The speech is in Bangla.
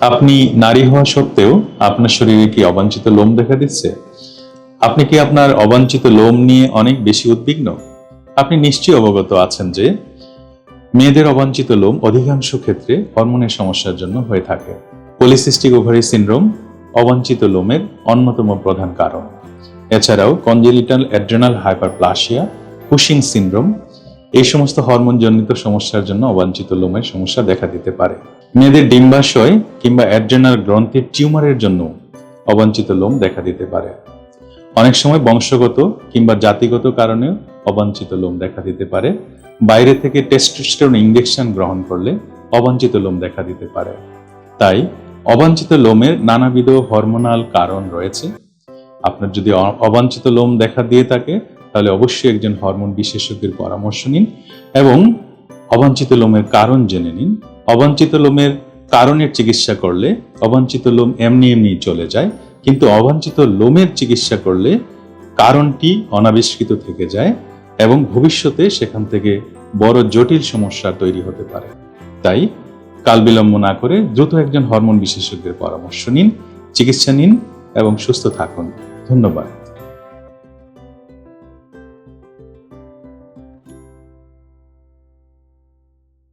আপনি নারী হওয়া সত্ত্বেও আপনার শরীরে কি অবাঞ্ছিত লোম দেখা দিচ্ছে? আপনি কি আপনার অবাঞ্ছিত লোম নিয়ে অনেক বেশি উদ্বিগ্ন? আপনি নিশ্চয়ই অবগত আছেন যে মেয়েদের অবাঞ্ছিত লোম অধিকাংশ ক্ষেত্রে হরমোনের সমস্যার জন্য হয়ে থাকে। পলিসিস্টিক ওভারি সিনড্রোম অবাঞ্ছিত লোমের অন্যতম প্রধান কারণ। এছাড়াও congenital adrenal hyperplasia Cushing syndrome এই সমস্ত হরমোনজনিত সমস্যার জন্য অবাঞ্ছিত লোমের সমস্যা দেখা দিতে পারে। মেয়েদের ডিম্বাশয় কিংবা অ্যাড্রেনাল গ্রন্থির টিউমারের জন্য অবাঞ্ছিত লোম দেখা দিতে পারে। অনেক সময় বংশগত কিংবা জাতিগত কারণেও অবাঞ্ছিত লোম দেখা দিতে পারে। বাইরে থেকে টেস্টোস্টেরন ইঞ্জেকশন গ্রহণ করলে অবাঞ্ছিত লোম দেখা দিতে পারে। তাই অবাঞ্ছিত লোমের নানাবিধ হরমোনাল কারণ রয়েছে। আপনার যদি অবাঞ্ছিত লোম দেখা দিয়ে থাকে, তাহলে অবশ্যই একজন হরমোন বিশেষজ্ঞের পরামর্শ নিন এবং অবাঞ্ছিত লোমের কারণ জেনে নিন। অবাঞ্ছিত লোমের কারণের চিকিৎসা করলে অবাঞ্ছিত লোম এমনি এমনি চলে যায়, কিন্তু অবাঞ্ছিত লোমের চিকিৎসা করলে কারণটি অনাবিষ্কৃত থেকে যায় এবং ভবিষ্যতে সেখান থেকে বড় জটিল সমস্যা তৈরি হতে পারে। তাই কাল বিলম্ব না করে দ্রুত একজন হরমোন বিশেষজ্ঞের পরামর্শ নিন, চিকিৎসা নিন এবং সুস্থ থাকুন। ধন্যবাদ।